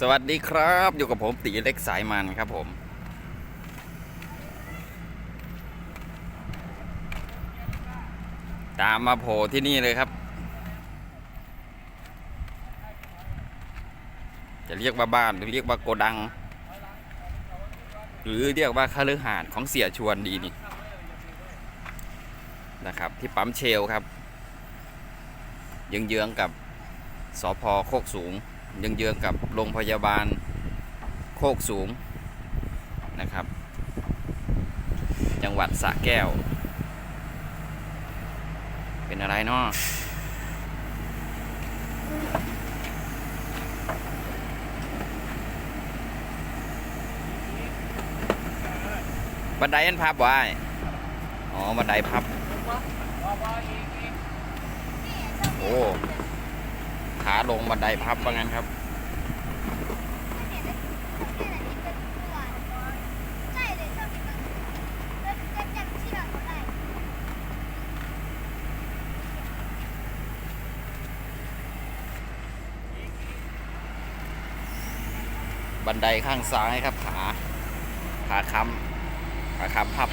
สวัสดีครับ อยู่กับผมตีเล็กสายมันครับผม ตามมาโผล่ที่นี่เลยครับ จะเรียกว่าบ้านหรือเรียกว่าโกดัง หรือเรียกว่าคฤหาสน์ของเสียชวนดีนี่นะครับ ที่ปั๊มเชลครับ เยื้องๆกับสพโคกสูง เยื้องกับโรงพยาบาลโคกสูงนะครับ จังหวัดสระแก้ว เป็นอะไรเนาะบันไดอันพับไว้อ๋อ บันไดพับ โอ้ ขาลงบันไดพับว่างั้นครับ บันไดข้างซ้ายครับขา ขาค้ำขาค้ำพับ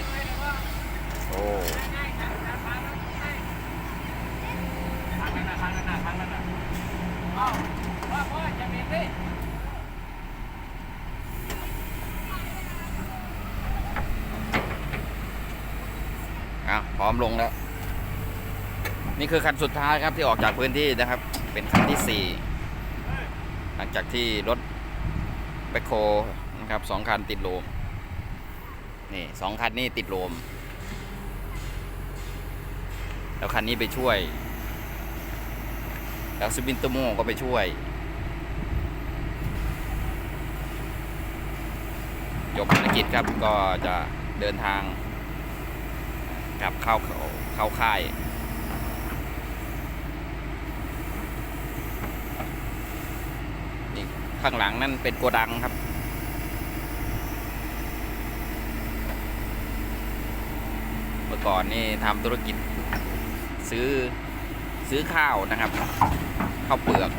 โอ้ อะพร้อมลงแล้ว นี่คือคันสุดท้ายครับที่ออกจากพื้นที่นะครับ เป็นคันที่สี่หลังจากที่รถแบคโคนะครับสองคันติดโลม นี่สองคันนี้ติดโลม แล้วคันนี้ไปช่วย แล้วสปินเตอร์โมก็ไปช่วยยกภารกิจครับก็จะเดินทาง กลับเข้าเขาเข้าค่ายนี่ข้างหลังนั่นเป็นโกดังครับเมื่อก่อนนี่ทำธุรกิจซื้อ ซื้อข้าวนะครับข้าวเปลือก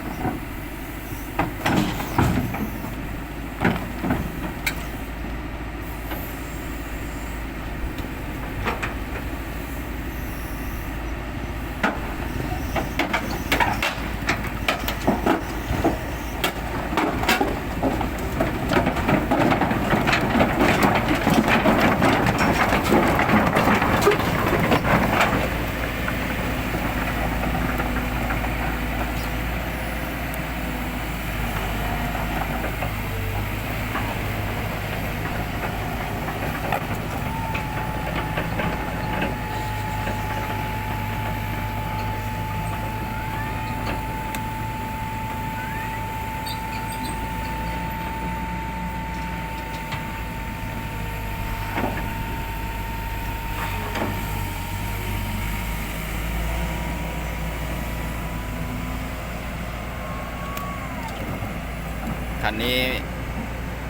คันนี้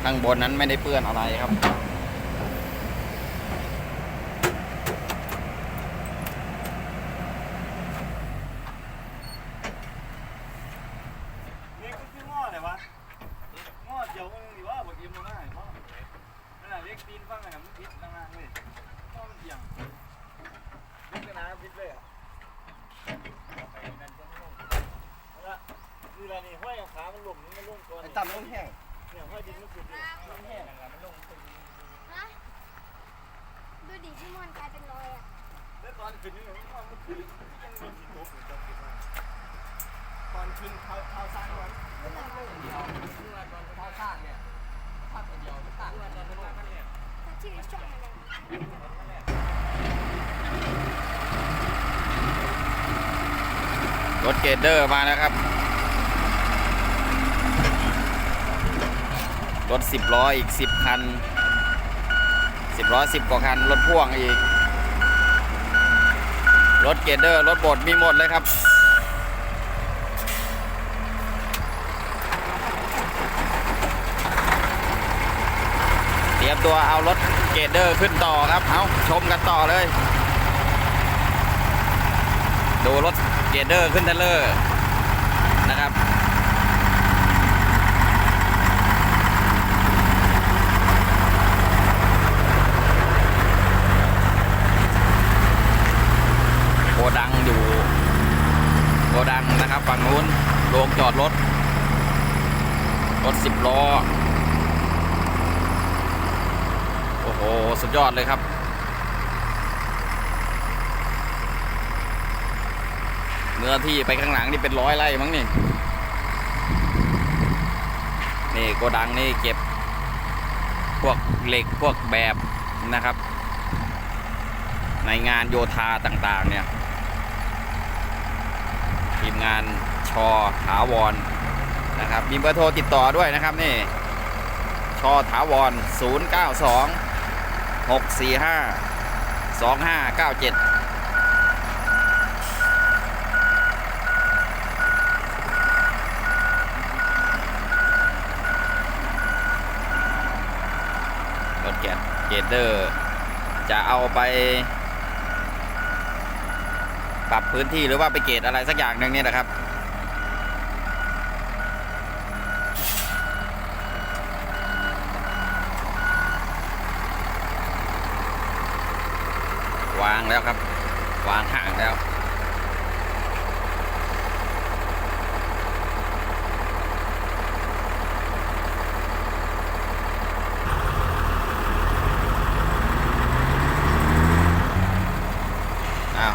ข้างบนนั้นไม่ได้เปื้อนอะไรครับ นี่ก็คือหม้อไหนวะหม้อเดียวมึงดีว่าบอกยิ้มลงง่ายหม้อนั่นแหละเรียกตีนฟังไงมันพิษต่างหากเลยหม้อมันเอียงเรียกกันนะพิษเลยอะเอาไปนั่นจะไม่ลงเอาละนี่แหละนี่ห้อยเอาขามันหล่มนี่มันลงก่อน ไอ้ต่ำต้องแห้ง เนี่ยห้อยดินมันสุดอยู่มันแห้งแล้วมันลงฮะดูดิพี่มอนกลายเป็นรอยอะแล้วตอนขึ้นนี่มันมันขึ้นยังมีสีตกอยู่จังกินตอนขึ้นเท้าเท้าซ้ายวันเดียวเมื่อตอนเท้าข้างเนี่ยภาพเดียวไม่ต่างกันเนี่ยถ้าชื่อช่องอะไรรถเกดเดอร์มาแล้วครับ รถสิบล้ออีกสิบคันสิบล้อสิบกว่าคัน รถพ่วงอีก รถเกเดอร์ รถบดมีหมดเลยครับ เตรียมตัวเอารถเกเดอร์ขึ้นต่อครับ เอาชมกันต่อเลย ดูรถเกเดอร์ขึ้นเทเลอร์นะครับู่โกดังนะครับฝั่งนู้นโรงจอดรถ รถสิบล้อ โอ้โห สุดยอดเลยครับ เนื้อที่ไปข้างหลังนี่เป็นร้อยไร่มั้งนี่นี่โกดังนี่เก็บ พวกเหล็กพวกแบบนะครับ ในงานโยธาต่าง ๆ เนี่ย มงานชอถาวรนะครับ มีเบอร์โทรติดต่อด้วยนะครับนี่ชอถาวร 092 645 2597รถแกนเกเดอร์ จะเอาไป ปรับพื้นที่หรือว่าไปเกตอะไรสักอย่างหนึ่งเนี่ยนะครับ วางแล้วครับ วางห่างแล้ว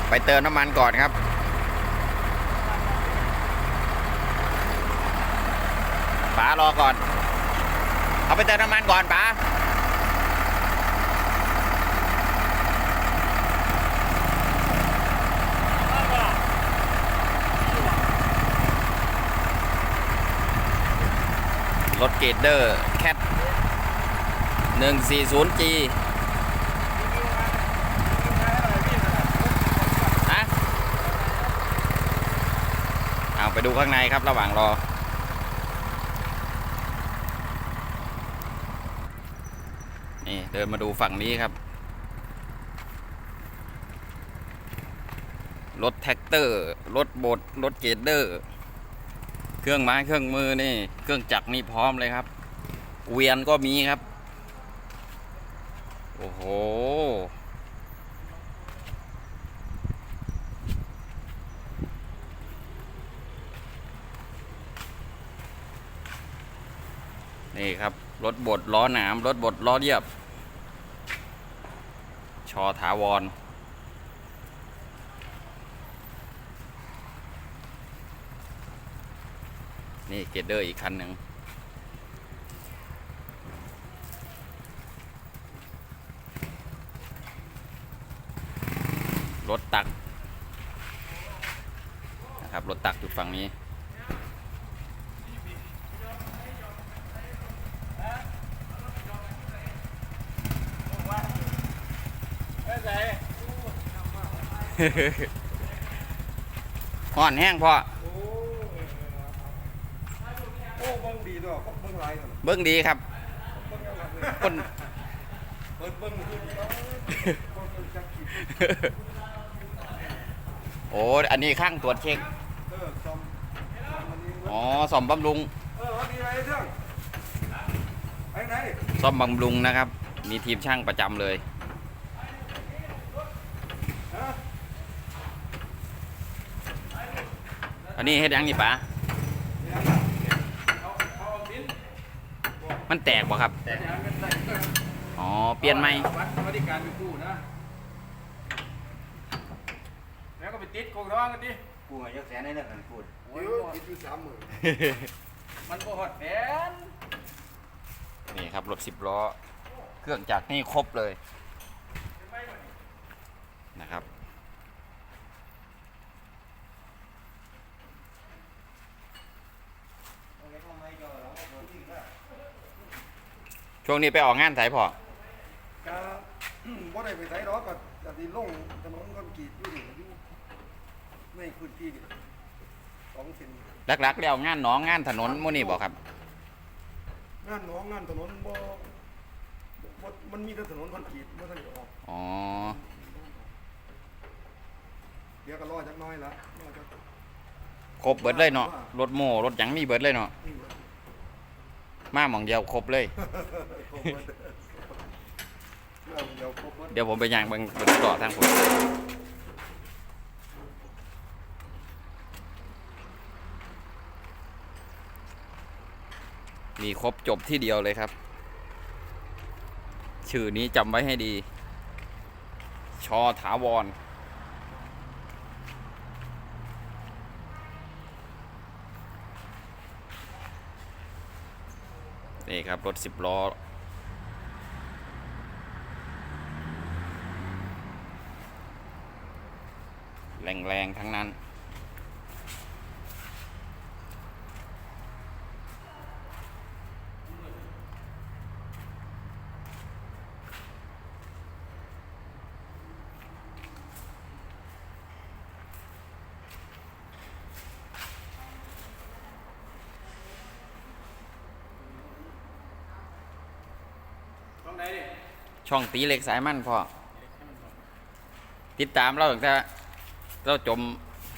ไปเติมน้ำมันก่อนครับ ป๋ารอก่อน เอาไปเติมน้ำมันก่อนป๋าถเกตเดอร์แคท 140G ฮะเอา ไปดูข้างในครับระหว่างรอ นี่เดินมาดูฝั่งนี้ครับ รถแท็กเตอร์ รถบดรถเกดเดอร์ เครื่องไม้เครื่องมือนี่ เครื่องจักรนี่พร้อมเลยครับ เวียนก็มีครับ โอ้โห นี่ครับ รถบดล้อหนาม รถบดล้อเรียบ ชอถาวร นี่เกดเดอร์อีกคันหนึ่งรถตักนะครับรถตักอยู่ฝั่งนี้ ไม่ใส่ ห่อนแห้งพ่อโอ้เบิ่งดีด้วยเบิ่งไรก่อนเบิ้งดีครับเบิ่งยังไงเลยคนเปิดเบิ่งขึ้นเบิ่งโอ้อันนี้ข้างตรวจเช็คอ๋อซ่อมบำรุงซ่อมบำรุงนะครับ มีทีมช่างประจำเลย ฮะ อันนี้เฮ็ดหยังนี่ป๋าเอาเอาบินมันแตกบ่ครับแต่ยังไม่ได้อ๋อ เปลี่ยนไหมวัดสวัสดิการอยู่กู้นะ แล้วก็ไปติดโกงท้องกันดิกูไงยักแสนในเรื่องกันพูดโอ้ยติดอยู่สามหมื่นมันบ่ฮอดแผนนี่ครับรถสิบล้อ เครื่องจักรนี่ครบเลยนะครับ ช่วงนี้ไปออกงานสายพอก็ บ่ได้ไปไสดอกก็จะสิลงถนนคอนกรีตอยู่นี่อยู่ในพื้นที่นี่สองเส้นลักๆ แล้วงานหนองงานถนนหมู่นี่บ่ครับ งานหนองงานถนนบ่บ่มันมีแต่ถนนคอนกรีตบ่ทันได้ออก อ๋อ เดี๋ยวก็รอจักหน้อยละรอจักครบเบิดเลยเนาะ รถโม่รถหยังมีเบิดเลยเนาะ นี่เบิด มาหมองเดียวครบเลย ครบเบิดเรื่องเดียวครบเบิดเดี๋ยวผมไปย่างเบิ่งเบิ่งต่อทางผมมีครบจบที่เดียวเลยครับ ชื่อนี้จำไว้ให้ดี ชอถาวร นี่ครับ รถสิบล้อ แรงๆ ทั้งนั้น ไหนดิช่องตีเหล็กสายมั่นพ่อติดตามเราตั้งแต่เราจม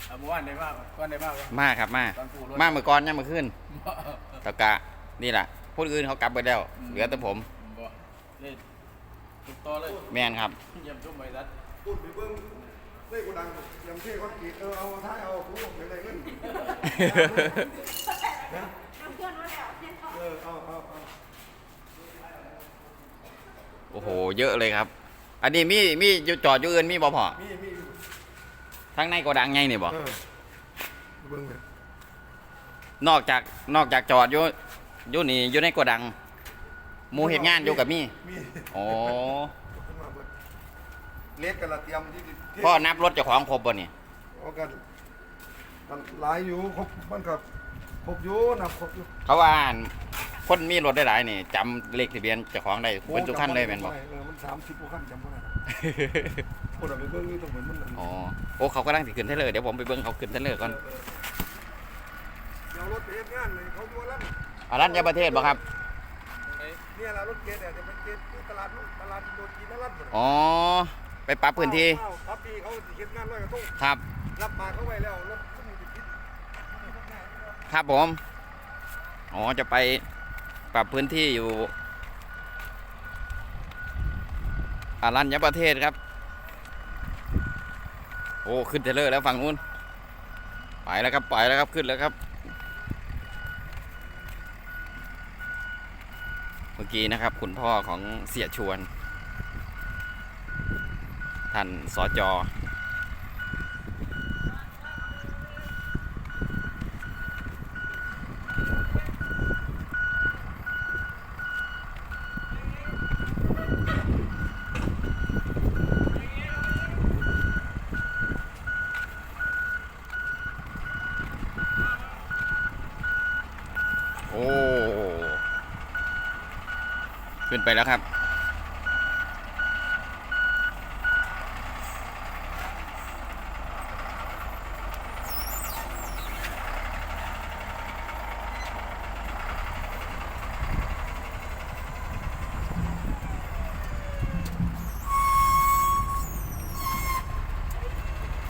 เอาเมื่อวานได้บ้างก่อนได้บ้างวะ มาครับมาตอนปู่รถ มาเมื่อก่อนยังเมื่อคืนตะกะนี่แหละพูดอื่นเขากลับไปแล้ว เหลือแต่ผม บ่เล่นติดต่อเลยแมนครับ เยี่ยมชมบริษัทพูดไปเบิ้งเลขกูดังยังเท่คอนกรีตเออเอาท้ายเอากูไปเลยเงินเออเอาเอาเอา โอ้โห เยอะเลยครับ อันนี้มีมีอยู่จอดอยู่อื่นมีบ่พอมีมีทั้งในโกดังไงนี่บ่เออเบิ้งเลยนอกจากนอกจากจอดอยู่อยู่นี่อยู่ในโกดังหมูเห็นงานอยู่กับมีมีอ๋อขึ้นมาเบิ้งเล็กกันละเตรียมที่ที่พ่อนับรถเจ้าของครบบ่นี่เอากันมันหลายอยู่ครบมันก็ครบอยู่นับครบอยู่เขาว่า คนมีรถได้หลายนี่จำเลขทะเบียนเจ้าของได้เป็นทุกขั้นเลยแม่นบ่เออมันสามสิบกว่าขั้นจำไม่ได้คนเอาไปเบิ้งนี่ต้องเหมือนมันอ๋อโอ้เขากำลังสิขึ้นเทเลอร์เดี๋ยวผมไปเบิ่งเขาขึ้นเทเลอร์ก่อนเดี๋ยวรถไปเฮ็ดงานเลยเขาอยู่ว่าลั่นอารัญญประเทศบ่ครับเนี่ยละรถเกตเนี่ยจะเป็นเกตที่ตลาดนู่นตลาดอินโดจีนนั่นลั่นหมดอ๋อไปปรับพื้นที่อ้าวครับพี่เขาสิเฮ็ดงานร้อยกระทงครับ รับมาเขาไว้แล้วรถขึ้นอยู่ที่ครับผม อ๋อ จะไป ปรับพื้นที่อยู่อารัญญประเทศครับ โอ้ขึ้นเทเลอร์แล้วฝั่งนู้น ไปแล้วครับ ไปแล้วครับขึ้นแล้วครับ เมื่อกี้นะครับ คุณพ่อของเสียชวน ท่านสอจอ ขึ้นไปแล้วครับ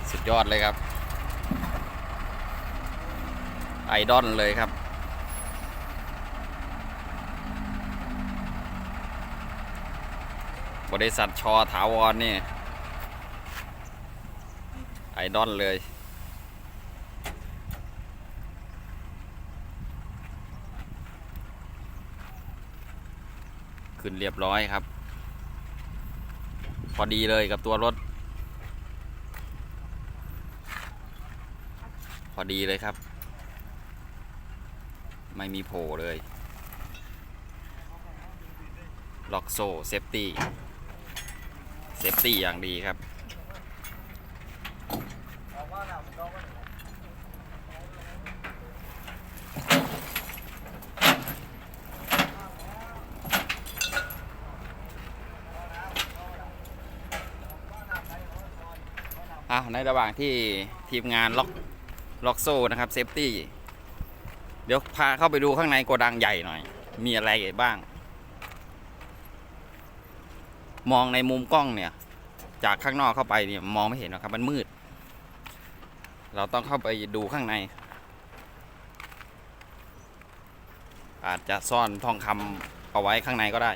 สุดยอดเลยครับ ไอดอลเลยครับ บริษัทชอถาวรนี่ ไอดอลเลย ขึ้นเรียบร้อยครับ พอดีเลยกับตัวรถ พอดีเลยครับ ไม่มีโผล่เลยล็อกโซ่เซฟตี้ เซฟตี้อย่างดีครับ อะในระหว่างที่ทีมงานล็อกล็อกโซ่นะครับเซฟตี้ เดี๋ยวพาเข้าไปดูข้างในโกดังใหญ่หน่อย มีอะไรบ้าง มองในมุมกล้องเนี่ย จากข้างนอกเข้าไปเนี่ยมองไม่เห็นหรอกครับมันมืด เราต้องเข้าไปดูข้างใน อาจจะซ่อนทองคำเอาไว้ข้างในก็ได้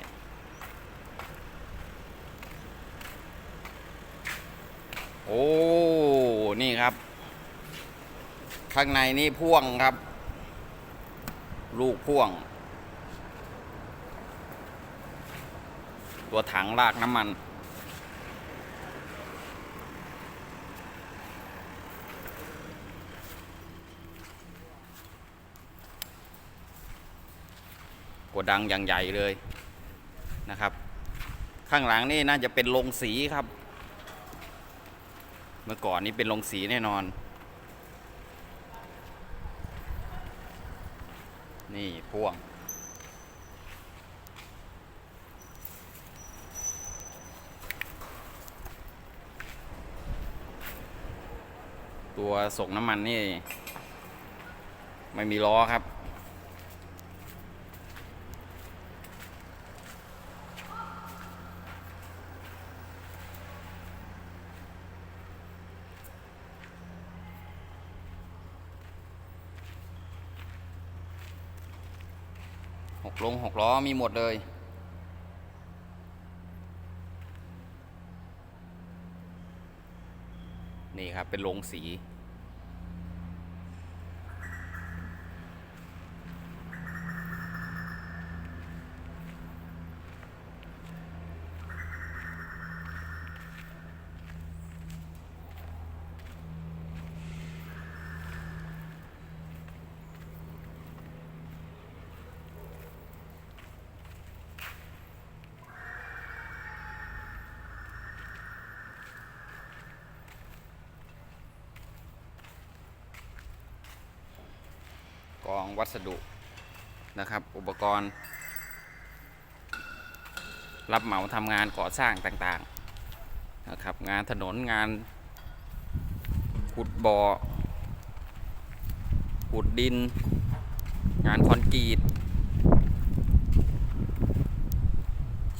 โอ้นี่ครับ ข้างในนี่พ่วงครับ ลูกพ่วง ตัวถังลากน้ำมันโกดังอย่างใหญ่เลยนะครับ ข้างหลังนี่น่าจะเป็นโรงสีครับ เมื่อก่อนนี้เป็นโรงสีแน่นอน นี่พ่วง ตัวส่งน้ำมันนี่ ไม่มีล้อครับ หกลงหกล้อมีหมดเลย นี่ครับ เป็นโรงสี กองวัสดุนะครับ อุปกรณ์ รับเหมาทำงานก่อสร้างต่างๆนะครับ งานถนนงานขุดบ่อขุดดิน งานคอนกรีต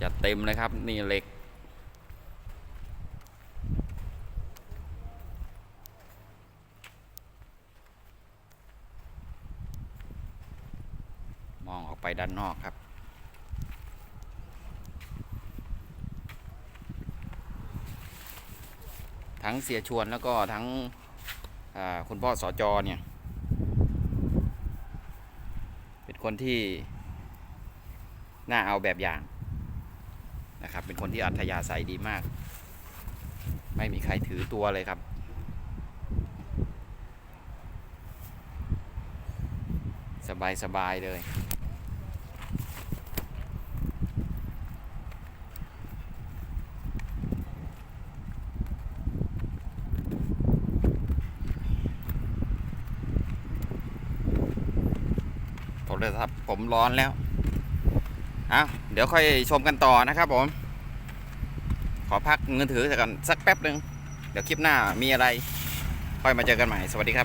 จัดเต็มเลยครับ นี่เหล็ก มองออกไปด้า นอกครับ ทั้งเสียชวนแล้วก็ทั้งคุณพ่อสอจอเนี่ย เป็นคนที่ น่าเอาแบบอย่างนะครับ เป็นคนที่อัธยาศัยดีมาก ไม่มีใครถือตัวเลยครับสบาย สบาย เลย ผมเลยครับ ผมร้อนแล้วเอาเดี๋ยวค่อยชมกันต่อนะครับผม ขอพักเงินถือก่อนสักแป๊บหนึ่งเดี๋ยวคลิปหน้ามีอะไร ค่อยมาเจอกันใหม่ สวัสดีครับ